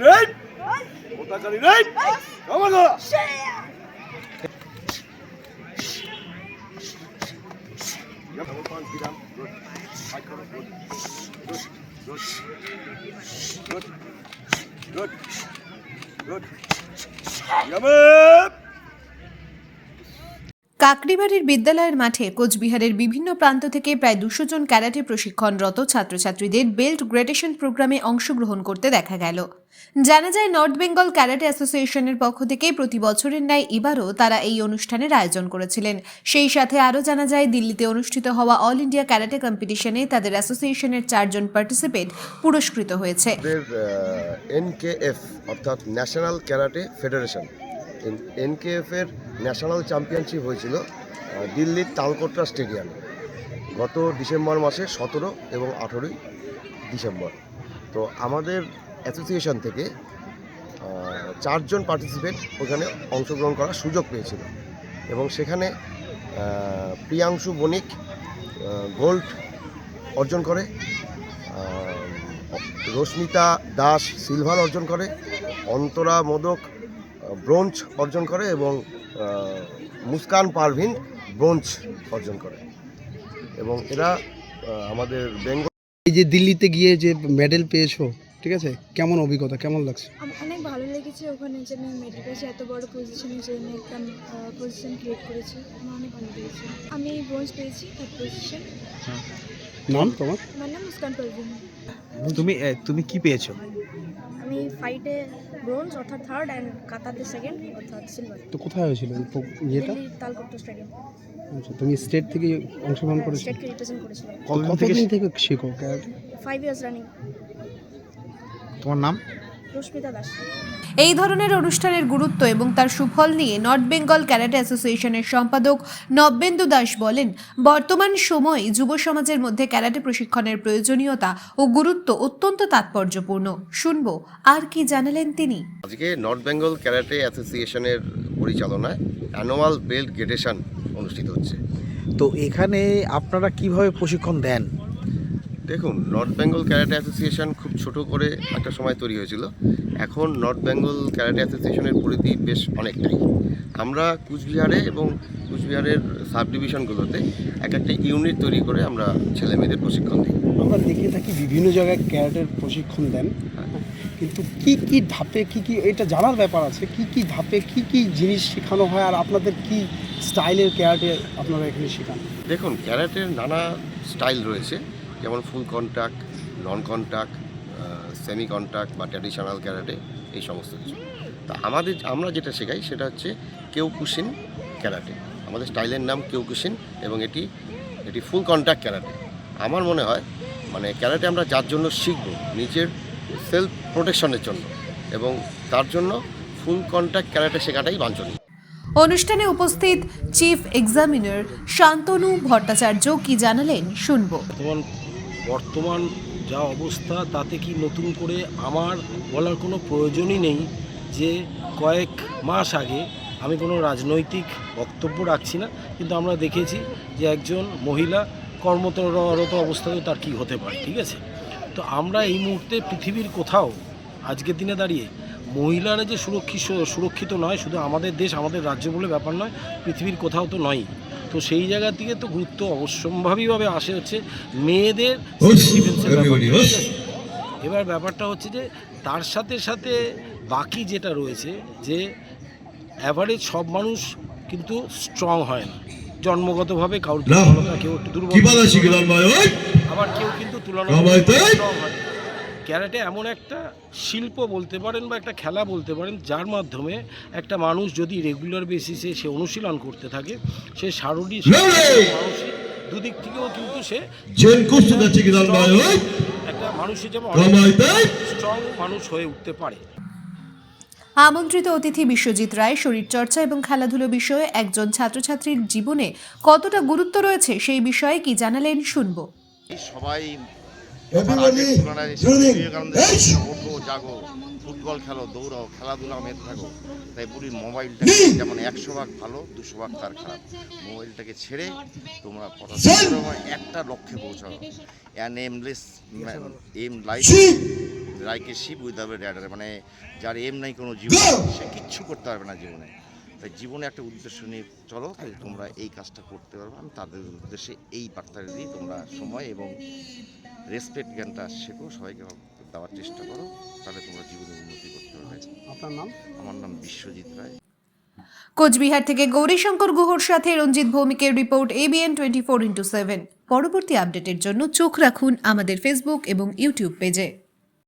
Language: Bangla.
Lan! Oradan kalıyor lan! Tamam da! Şey Yamıp! কাকড়িবাড়ির বিদ্যালয়ের মাঠে কোচবিহারের বিভিন্ন প্রান্ত থেকে প্রায় দুশো জন ক্যারাটে প্রশিক্ষণরত ছাত্রছাত্রীদের বেল্ট গ্রেডেশন প্রোগ্রামে অংশগ্রহণ করতে দেখা গেল। জানা যায়, নর্থ বেঙ্গল ক্যারাটে অ্যাসোসিয়েশনের পক্ষ থেকে প্রতি বছরের ন্যায় এবারও তারা এই অনুষ্ঠানের আয়োজন করেছিলেন। সেই সাথে আরও জানা যায়, দিল্লিতে অনুষ্ঠিত হওয়া অল ইন্ডিয়া ক্যারাটে কম্পিটিশনে তাদের অ্যাসোসিয়েশনের চারজন পার্টিসিপেট পুরস্কৃত হয়েছে। অর্থাৎ ন্যাশনাল ক্যারাটে ফেডারেশন। এনকেএফ এর ন্যাশনাল চ্যাম্পিয়নশিপ হয়েছিল দিল্লির তালকোটরা স্টেডিয়ামে, গত ডিসেম্বর মাসে সতেরো এবং আঠেরোই ডিসেম্বর। তো আমাদের অ্যাসোসিয়েশন থেকে চারজন পার্টিসিপেট ওখানে অংশগ্রহণ করার সুযোগ পেয়েছিল এবং সেখানে প্রিয়াংশু বণিক গোল্ড অর্জন করে রশ্মিতা দাস সিলভার অর্জন করে, অন্তরা মোদক ব্রোঞ্জ অর্জন করে এবং মুস্কান পারভিন ব্রোঞ্জ অর্জন করে। এবং এরা আমাদের বেঙ্গল এই যে দিল্লিতে গিয়ে যে মেডেল পেয়েছ ঠিক আছে? কেমন অভিজ্ঞতা কেমন লাগছে? অনেক ভালো লেগেছে ওখানে যে আমি মেডেল পেয়েছি এত বড় পজিশনে যে আমি একটা পজিশন ক্রিয়েট করেছি আমার অনেক ভালো লেগেছে। আমি ব্রোঞ্জ পেয়েছি থার্ড পজিশন নাম তোমার? আমার নাম মুস্কান পারভিন। তুমি তুমি কি পেয়েছ? ফাইটে ব্রোঞ্জ অর্থাৎ থার্ড অ্যান্ড কাতাতে সেকেন্ড অর্থাৎ সিলভার তো কোথায় হয়েছিল ইয়েটা? তালকোট্টা স্টেডিয়াম আচ্ছা, তুমি স্টেট থেকে অংশগ্রহণ করেছ? স্টেটকে রিপ্রেজেন্ট করেছিলাম কতদিন থেকে শিখো থেকে শিখো ক্যারাটে? ফাইভ ইয়ার্স রানিং তোমার নাম? রশ্মিতা দাস। এই ধরনের অনুষ্ঠানের গুরুত্ব এবং তার সুফল নিয়ে নর্থ বেঙ্গল ক্যারাটে অ্যাসোসিয়েশনের সম্পাদক নব্যেন্দু দাস বলেন বর্তমান সময়ে যুব সমাজের মধ্যে ক্যারাটে প্রশিক্ষণের প্রয়োজনীয়তা ও গুরুত্ব অত্যন্ত তাৎপর্যপূর্ণ। শুনব আর কি জানালেন তিনি? আজকে নর্থ বেঙ্গল ক্যারাটে অ্যাসোসিয়েশনের পরিচালনায় অ্যানুয়াল বেল্ট গ্রেডেশন অনুষ্ঠিত হচ্ছে। তো এখানে আপনারা কীভাবে প্রশিক্ষণ দেন? দেখুন নর্থ বেঙ্গল ক্যারাটে অ্যাসোসিয়েশন খুব ছোট করে একটা সময় তৈরি হয়েছিল। এখন নর্থ বেঙ্গল ক্যারাটে অ্যাসোসিয়েশনের পরিধি বেশ অনেকটাই। আমরা কুচবিহারে এবং কুচবিহারের সাব ডিভিশনগুলোতে এক একটা ইউনিট তৈরি করে আমরা ছেলে মেয়েদের প্রশিক্ষণ দিই। আমরা দেখে থাকি বিভিন্ন জায়গায় ক্যারাটের প্রশিক্ষণ দেন। কিন্তু কি কি ধাপে কি কি এটা জানার ব্যাপার আছে কি কি ধাপে কি কি জিনিস শেখানো হয় আর আপনাদের কি স্টাইলের ক্যারাটে আপনারা এখানে শেখান? দেখুন ক্যারাটের নানা স্টাইল রয়েছে। যেমন full contact non contact semi contact বা ট্র্যাডিশনাল ক্যারাটে এই সমস্ত কিছু। তা আমাদের, আমরা যেটা শেখাই সেটা হচ্ছে কেউ কেউকুশিন ক্যারাটে। আমাদের স্টাইলের নাম কেউ কেউকুশিন এবং এটি এটি ফুল কন্ট্যাক্ট ক্যারাটে। আমার মনে হয় মানে ক্যারাটে আমরা যার জন্য শিখব, নিজের সেলফ প্রোটেকশনের জন্য এবং তার জন্য ফুল কন্ট্যাক্ট ক্যারাটে শেখাটাই বাঞ্ছনীয়। অনুষ্ঠানে উপস্থিত চিফ এক্সামিনার শান্তনু ভট্টাচার্য কি জানালেন শুনব। বর্তমান যা অবস্থা, তাতে কি নতুন করে আমার বলার কোনো প্রয়োজনই নেই যে কয়েক মাস আগে আমি কোনো রাজনৈতিক বক্তব্য রাখছি না, কিন্তু আমরা দেখেছি যে একজন মহিলা কর্মরত অবস্থাতে তার কী হতে পারে, ঠিক আছে? তো আমরা এই মুহূর্তে পৃথিবীর কোথাও, আজকের দিনে দাঁড়িয়ে মহিলারা যে সুরক্ষিত সুরক্ষিত নয় শুধু আমাদের দেশ আমাদের রাজ্য বলে ব্যাপার নয় পৃথিবীর কোথাও তো নয় তো সেই জায়গা থেকে তো গুরুত্ব অবশ্যম্ভাবীভাবে আসে হচ্ছে মেয়েদের এবার ব্যাপারটা হচ্ছে যে তার সাথে সাথে বাকি যেটা রয়েছে যে অ্যাভারেজ সব মানুষ কিন্তু স্ট্রং হয় না। জন্মগতভাবে কারোর দুর্বলতা কেউ একটু দুর্বল আবার কেউ কিন্তু স্ট্রং হয় ক্যারাটে এমন একটা শিল্প বলতে পারেন বা একটা খেলা বলতে পারেন যার মাধ্যমে একটা মানুষ যদি রেগুলার বেসিসে সে অনুশীলন করতে থাকে সে শারীরিক মানসিক দুদিক থেকেও কিন্তু সে একটা মানুষের যেমন স্ট্রং মানুষ হয়ে উঠতে পারে। আমন্ত্রিত অতিথি বিশ্বজিৎ রায় শরীরচর্চা এবং খেলাধুলো বিষয়ে একজন ছাত্রছাত্রীর জীবনে কতটা গুরুত্ব রয়েছে সেই বিষয়ে কি জানালেন শুনব। সবাই ওঠো জাগো ফুটবল খেলো দৌড়াও খেলাধুলা মেতে থাকো। তাই বলি মোবাইলটা যেমন একশো ভাগ ভালো দুশো ভাগ তার খারাপ। মোবাইলটাকে ছেড়ে তোমরা একটা লক্ষ্যে পৌঁছাও। অ্যান এমলেস এম লাইফ রাইকে শিপ উইদাউট র্যাডার মানে যার এম নাই কোনো জীবন সে কিচ্ছু করতে পারবে না জীবনে। তাই জীবনে একটা উদ্দেশ্য নিয়ে চলো তাই তোমরা এই কাজটা করতে পারবে। আমি তাদের উদ্দেশ্যে এই বার্তাটা দিই তোমরা সময় এবং রেসপেক্ট জ্ঞানটা শেখো সবাইকে দেওয়ার চেষ্টা করো তাহলে তোমরা জীবনে উন্নতি করতে পারবে। আপনার নাম? আমার নাম বিশ্বজিৎ রায়। কোচবিহার থেকে গৌরীশঙ্কর গুহর সাথে Ranjit ভৌমিকের report ABN twenty four into seven পরবর্তী আপডেটের জন্য চোখ রাখুন আমাদের ফেসবুক এবং ইউটিউব পেজে।